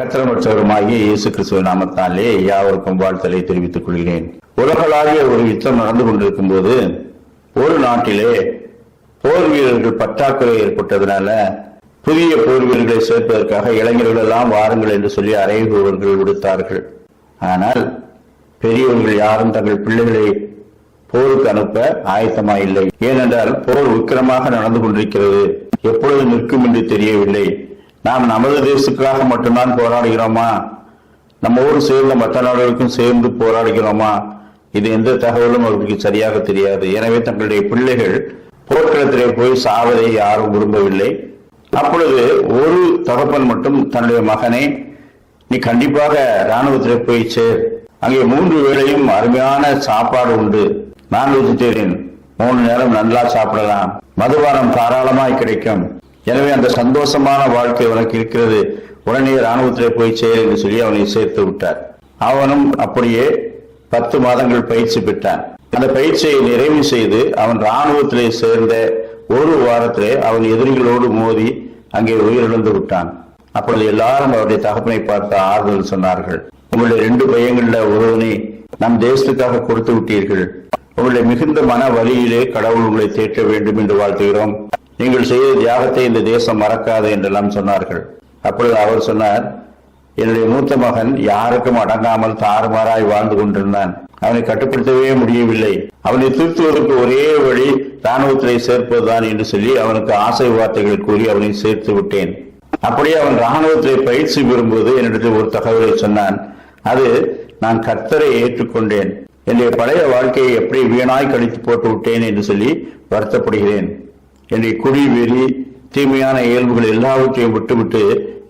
கத்திரமற்றவருமாகிய இயேசு கிறிஸ்துவ நாமத்தாலே யாவருக்கும் வாழ்த்தலை தெரிவித்துக் கொள்கிறேன். உலகளாவிய ஒரு யுத்தம் நடந்து கொண்டிருக்கும் போது ஒரு நாட்டிலே போர் வீரர்கள் பற்றாக்குறை ஏற்பட்டதுனால புதிய போர் வீரர்களை சேர்ப்பதற்காக இளைஞர்கள் எல்லாம் வாருங்கள் என்று சொல்லி அறைகூவல்கள் விடுத்தார்கள் ஆனால் பெரியவர்கள் யாரும் தங்கள் பிள்ளைகளை போருக்கு அனுப்ப ஆயத்தமாயில்லை. ஏனென்றால் போர் உக்கிரமாக நடந்து கொண்டிருக்கிறது. எப்பொழுது நிற்கும் என்று தெரியவில்லை. நாம் நமது தேசத்துக்காக மட்டும்தான் போராடுகிறோமா? நம்ம ஊர் சேர்ந்த மற்ற நாடுகளுக்கும் சேர்ந்து போராடுகிறோமா? இது எந்த தகவலும் அவர்களுக்கு சரியாக தெரியாது. எனவே தங்களுடைய பிள்ளைகள் போர்க்களத்திலே போய் சாவதை யாரும் விரும்பவில்லை. அப்பொழுது ஒரு தகப்பன் மட்டும் தன்னுடைய மகனை நீ கண்டிப்பாக ராணுவத்திலே போய் சேர். அங்கே மூன்று வேளையும் அருமையான சாப்பாடு உண்டு. நான் வெஜிடேரியன் மூணு நேரம் நல்லா சாப்பிடலாம். மதுபானம் தாராளமாய் கிடைக்கும். எனவே அந்த சந்தோஷமான வாழ்க்கை உனக்கு இருக்கிறது. உடனே இராணுவத்திலே போய் சேர் என்று சொல்லி அவனை சேர்த்து விட்டார். அவனும் அப்படியே பத்து மாதங்கள் பயிற்சி பெற்றான். அந்த பயிற்சியை நிறைவு செய்து அவன் ராணுவத்திலே சேர்ந்த ஒரு வாரத்திலே அவன் எதிரிகளோடு மோதி அங்கே உயிரிழந்து விட்டான். அப்பொழுது எல்லாரும் அவருடைய தகப்பனை பார்த்து ஆறுதல் சொன்னார்கள். உங்களுடைய ரெண்டு பையங்கள்ல ஒருவனை நம் தேசத்துக்காக கொடுத்து விட்டீர்கள். உங்களுடைய மிகுந்த மன வழியிலே கடவுள் உங்களை தேற்ற வேண்டும் என்று வாழ்த்துகிறோம். நீங்கள் செய்த தியாகத்தை இந்த தேசம் மறக்காது என்றெல்லாம் சொன்னார்கள். அப்பொழுது அவர் சொன்னார் என்னுடைய மூத்த மகன் யாருக்கும் அடங்காமல் தாறுமாறாய் வாழ்ந்து கொண்டிருந்தான். அவனை கட்டுப்படுத்தவே முடியவில்லை. அவனை திருத்துவதற்கு ஒரே வழி ராணுவத்திலே சேர்ப்பதுதான் என்று சொல்லி அவனுக்கு ஆசை வார்த்தைகள் கூறி அவனை சேர்த்து விட்டேன். அப்படியே அவன் ராணுவத்திலே பயிற்சி பெறும்போது என்னிடத்தில் ஒரு தகவலை சொன்னான். அது நான் கர்த்தரை ஏற்றுக்கொண்டேன். என்னுடைய பழைய வாழ்க்கையை எப்படி வீணாய் கழித்து போட்டு விட்டேன் என்று சொல்லி வருத்தப்படுகிறேன். என்னுடைய குடி வெறி தீமையான இயல்புகள் எல்லாவற்றையும் விட்டுவிட்டு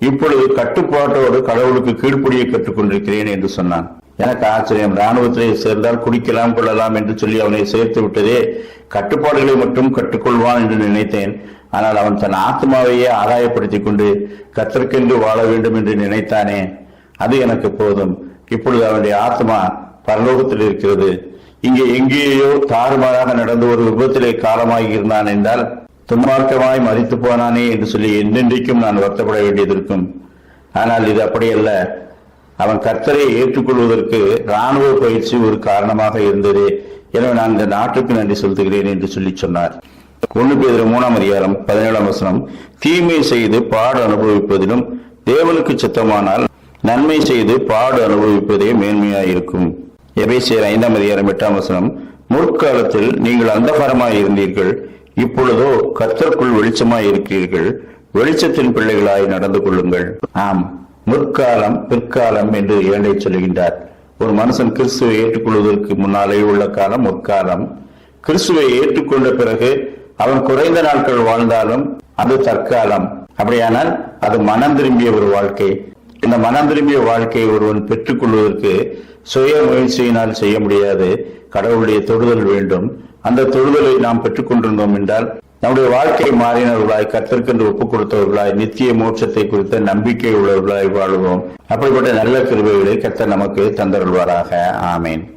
இப்பொழுது கட்டுப்பாட்டோடு கடவுளுக்கு கீழ்ப்படியை கற்றுக்கொண்டிருக்கிறேன் என்று சொன்னான். எனக்கு ஆச்சரியம். ராணுவத்திலே சேர்ந்தால் குடிக்கலாம் கொள்ளலாம் என்று சொல்லி அவனை சேர்த்து விட்டதே கட்டுப்பாடுகளை மட்டும் கற்றுக்கொள்வான் என்று நினைத்தேன். ஆனால் அவன் தன் ஆத்மாவையே ஆதாயப்படுத்திக் கொண்டு கத்திற்கென்று வாழ வேண்டும் என்று நினைத்தானே. அது எனக்கு போதும். இப்பொழுது அவனுடைய ஆத்மா பரலோகத்தில் இருக்கிறது. இங்கே எங்கேயோ தாறுமாறாக நடந்த ஒரு விபத்திலே காலமாகி இருந்தான் என்றால் துன்மார்க்கமாய் மறித்து போனானே என்று சொல்லி என்றென்றைக்கும் நான் வருத்தப்பட வேண்டியது ஆனால் இது அப்படியல்ல. அவன் கர்த்தரை ஏற்றுக்கொள்வதற்கு ராணுவ பயிற்சி ஒரு காரணமாக இருந்தது. எனவே நான் இந்த நாட்டுக்கு நன்றி செலுத்துகிறேன் என்று சொல்லி சொன்னார். ஒன்று பேர் மூணாம் அதிகாரம் பதினேழாம் வசனம். தீமை செய்து பாடு அனுபவிப்பதிலும் தேவனுக்கு சித்தமானால் நன்மை செய்து பாடு அனுபவிப்பதே மேன்மையாயிருக்கும். எபேசியர் ஐந்தாம் அதிகாரம் எட்டாம் வசனம். முற்காலத்தில் நீங்கள் அந்தகாரமாய் இருந்தீர்கள். இப்பொழுதோ கர்த்தருக்குள் வெளிச்சமாய் இருக்கிறீர்கள். வெளிச்சத்தின் பிள்ளைகளாய் நடந்து கொள்ளுங்கள். ஆம் முற்காலம் பிற்காலம் என்று இரண்டை சொல்கின்றார் ஒரு மனுஷன் கிறிஸ்துவை ஏற்றுக்கொள்வதற்கு முன்னாலே உள்ள காலம் முற்காலம். கிறிஸ்துவை ஏற்றுக்கொண்ட பிறகு அவன் குறைந்த நாட்கள் வாழ்ந்தாலும் அது தற்காலம். அப்படியானால் அது மனம் திரும்பிய ஒரு வாழ்க்கை. இந்த மனம் திரும்பிய வாழ்க்கையை ஒருவன் பெற்றுக் கொள்வதற்கு சுய முயற்சியினால் செய்ய முடியாது. கடவுளுடைய தொடுதல் வேண்டும். அந்த தொழுதலை நாம் பெற்றுக் கொண்டிருந்தோம் என்றால் நம்முடைய வாழ்க்கை மாறினவர்களாய் கத்திற்கென்று ஒப்புக் கொடுத்தவர்களாய் நித்திய மோட்சத்தை குறித்த நம்பிக்கை உள்ளவர்களாய் வாழ்வோம். அப்படிப்பட்ட நல்ல கிருபைகளை கத்த நமக்கு தந்தருள்வாராக. ஆமேன்.